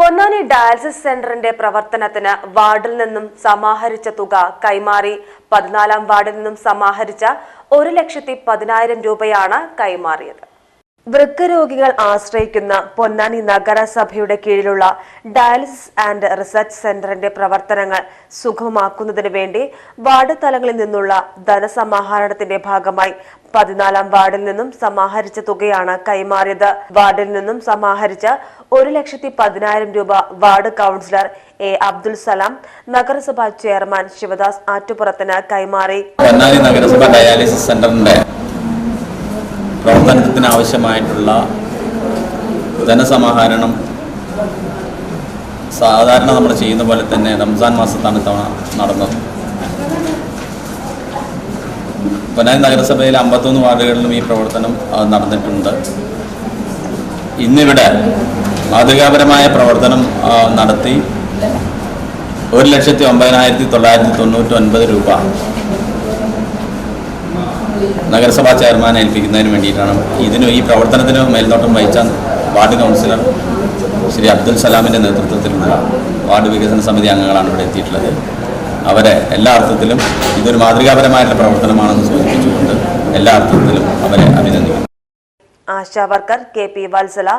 Ponnani dialysis സെന്ററിന്റെ പ്രവർത്തനത്തിന് വാർഡിൽ നിന്നും സമാഹരിച്ച തുക കൈമാറി. പതിനാലാം വാർഡിൽ നിന്നും സമാഹരിച്ച ഒരു ലക്ഷത്തി പതിനായിരം രൂപയാണ് കൈമാറിയത്. വൃക്ക രോഗികൾ ആശ്രയിക്കുന്ന പൊന്നാനി നഗരസഭയുടെ കീഴിലുള്ള ഡയാലിസിസ് ആൻഡ് റിസർച്ച് സെന്ററിന്റെ പ്രവർത്തനങ്ങൾ സുഗമമാക്കുന്നതിന് വേണ്ടി വാർഡ് തലങ്ങളിൽ നിന്നുള്ള ധനസമാഹരണത്തിന്റെ ഭാഗമായി പതിനാലാം വാർഡിൽ നിന്നും സമാഹരിച്ച തുകയാണ് കൈമാറിയത്. വാർഡിൽ നിന്നും സമാഹരിച്ച ഒരു ലക്ഷത്തി പതിനായിരം രൂപ ward councillor A Abdul Salam നഗരസഭാ ചെയർമാൻ ശിവദാസ് ആറ്റുപുറത്തിന് കൈമാറി. ഡയാലിസിസ് സെന്ററിന്റെ പ്രവർത്തനത്തിന് ആവശ്യമായിട്ടുള്ള ധനസമാഹരണം സാധാരണ നമ്മൾ ചെയ്യുന്ന പോലെ തന്നെ റംസാൻ മാസത്താണ് തവണ നടന്നത്. പൊന്നാനി നഗരസഭയിലെ അമ്പത്തൊന്ന് വാർഡുകളിലും ഈ പ്രവർത്തനം നടന്നിട്ടുണ്ട്. ഇന്നിവിടെ മാതൃകാപരമായ പ്രവർത്തനം നടത്തി ഒരു ലക്ഷത്തി ഒമ്പതിനായിരത്തി തൊള്ളായിരത്തി തൊണ്ണൂറ്റി ഒൻപത് രൂപ നഗരസഭാ ചെയർമാനെ ഏൽപ്പിക്കുന്നതിന് വേണ്ടിയിട്ടാണ് ഇതിന് ഈ പ്രവർത്തനത്തിന് മേൽനോട്ടം വഹിച്ച വാർഡ് കൗൺസിലർ ശ്രീ അബ്ദുൽ സലാമിന്റെ നേതൃത്വത്തിലുള്ള വാർഡ് വികസന സമിതി അംഗങ്ങളാണ് ഇവിടെ എത്തിയിട്ടുള്ളത്. അവരെ എല്ലാ അർത്ഥത്തിലും ഇതൊരു മാതൃകാപരമായിട്ടുള്ള പ്രവർത്തനമാണെന്ന് സൂചിപ്പിച്ചുകൊണ്ട് എല്ലാ അർത്ഥത്തിലും അവരെ അഭിനന്ദിക്കുന്നു. Asha worker K P Valsala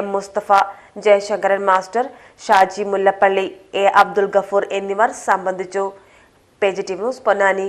M Mustafa Jayasankaran master Shaji Mullappally A Abdul Gafoor എന്നിവർ സംബന്ധിച്ചു. Page news Ponnani.